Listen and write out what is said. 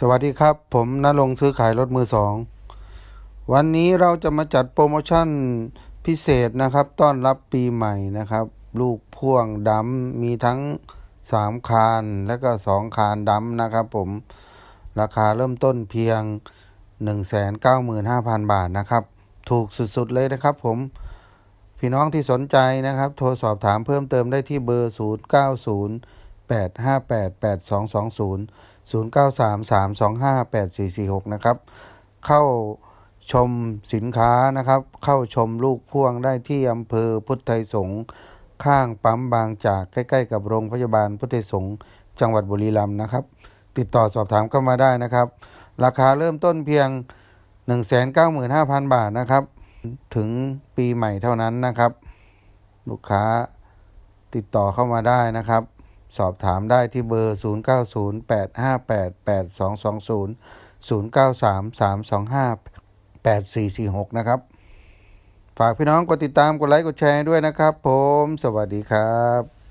สวัสดีครับ ผมนรงค์ซื้อขายรถมือสองวันนี้เราจะมาจัดโปรโมชั่นพิเศษนะครับ ต้อนรับปีใหม่นะครับ ลูกพ่วงดำมีทั้ง 3 คานและก็ 2 คานดำนะครับผมราคาเริ่มต้นเพียง 195,000 บาทนะครับ ถูกสุดๆเลยนะครับผม พี่น้องที่สนใจนะครับ โทรสอบถามเพิ่มเติมได้ที่เบอร์ 090 858 8220 0933258446 นะครับ เข้าชมสินค้านะครับ เข้าชมลูกพ่วงได้ที่อำเภอพุทธไทยสงฆ์ข้างปั๊มบางจากใกล้ ๆ กับโรงพยาบาลพุทธไทยสงฆ์จังหวัดบุรีรัมย์นะครับ ติดต่อสอบถามเข้ามาได้นะครับ ราคาเริ่มต้นเพียง 195,000 บาทนะครับ ถึงปีใหม่เท่านั้นนะครับ ลูกค้าติดต่อเข้ามาได้นะครับ สอบถามได้ที่เบอร์ 0908588220 0933258446 นะครับ ฝากพี่น้องกดติดตามกดไลค์กดแชร์ด้วยนะครับ ผม สวัสดีครับ